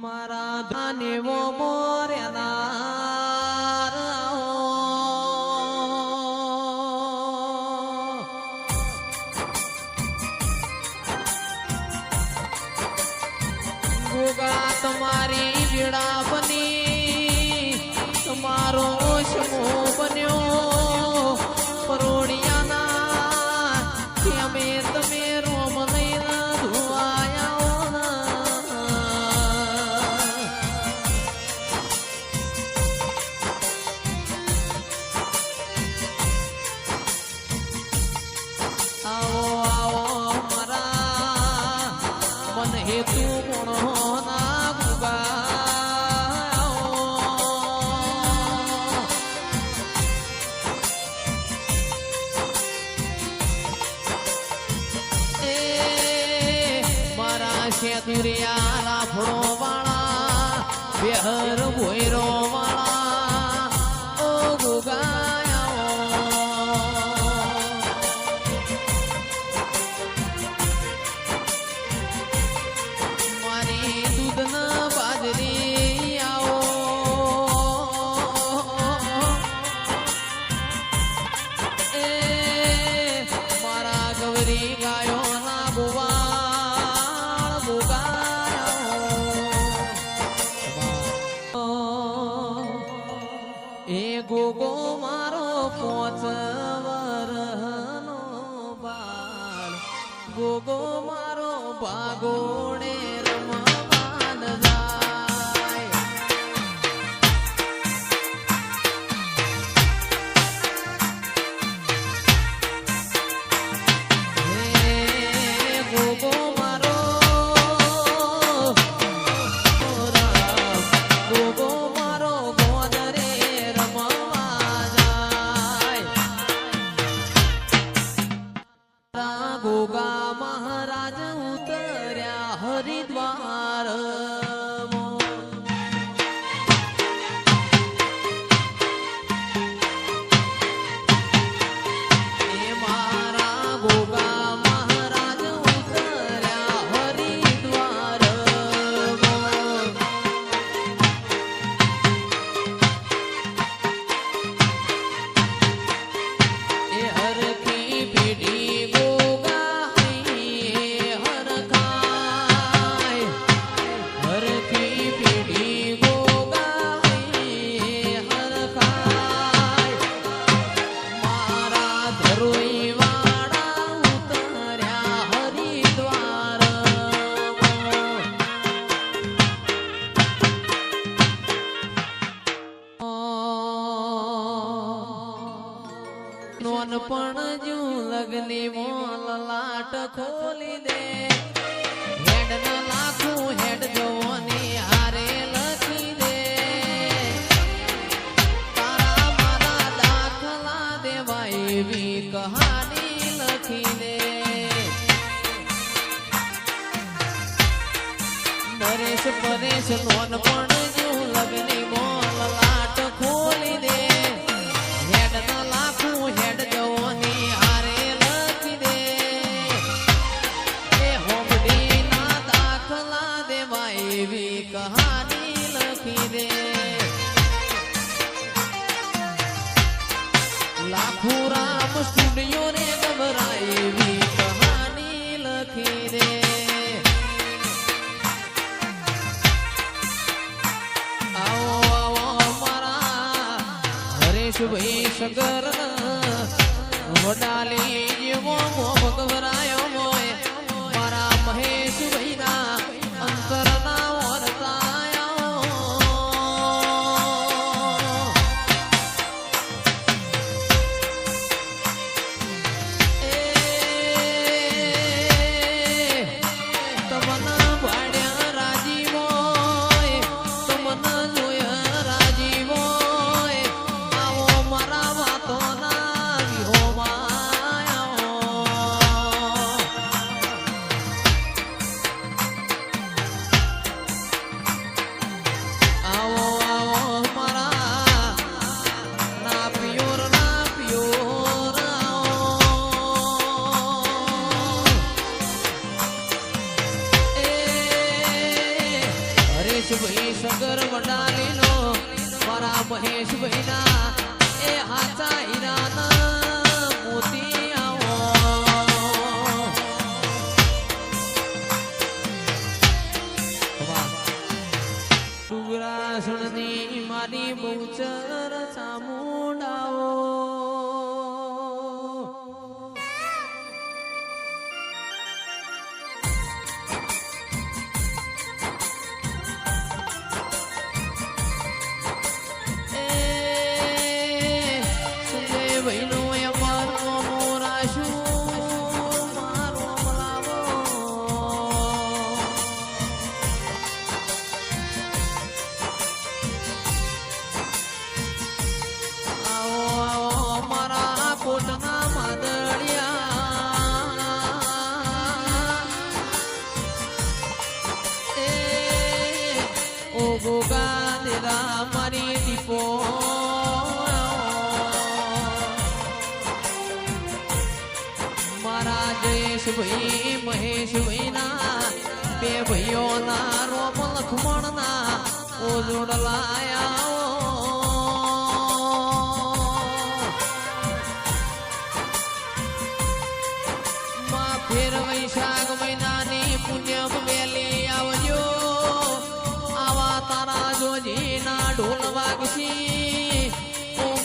મારા ધાનેવો મોરેલા હર ભોયરો ગોગો મારો પોચ વરહનો બાળ ગોગો મારો ભાગોડે લલાટ ખોલી દે. લખી દે. તારા દાખલા દેવા કહાની લખી દે. નરેશ પરેશ લોન પણ શુભ સગર વડાલી જેવો ભગવરા ઉગાનેલા મારી દીપો. મારા જયેશભાઈ મહેશભાઈના બે ભાઈઓના રોમ લખમણના ઓજોડ લાયા નથી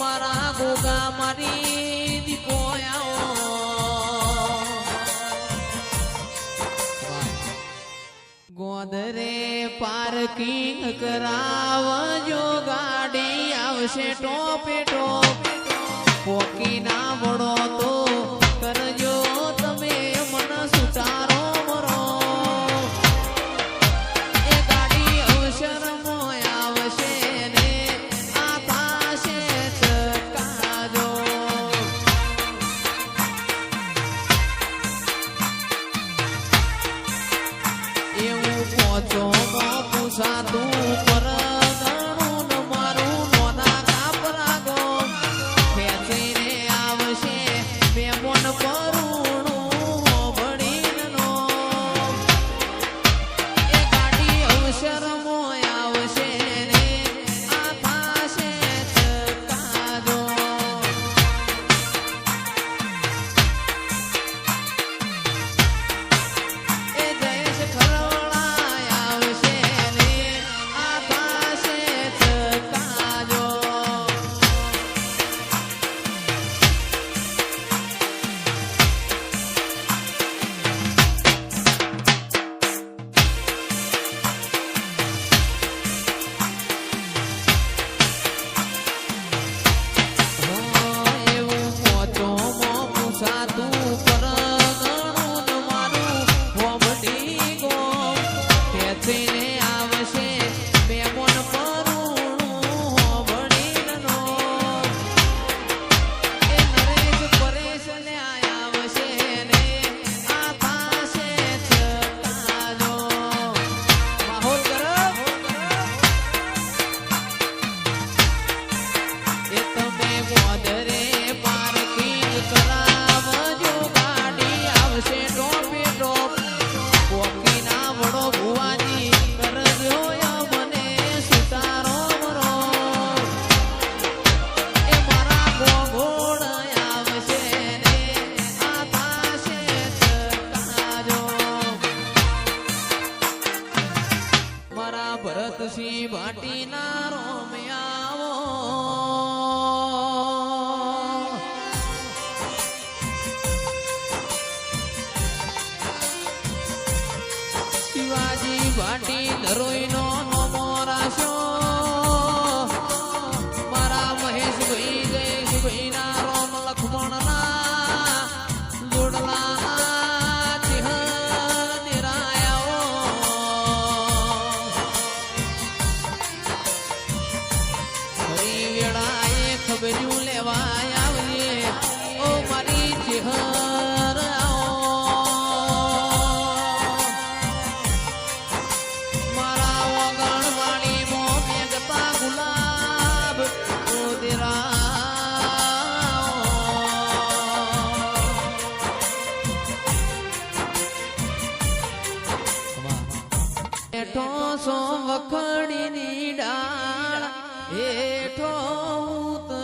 મારા ગોગા, મારી દીપો ગોદરે પાર્કિંગ કરાવજો, ગાડી આવશે ટોપે ટોપ. પોકી ના વડો તો સો વખણીની ડાળ હેઠો ઉતર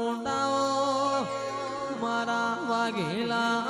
મોંડાઓ મારા વાઘેલા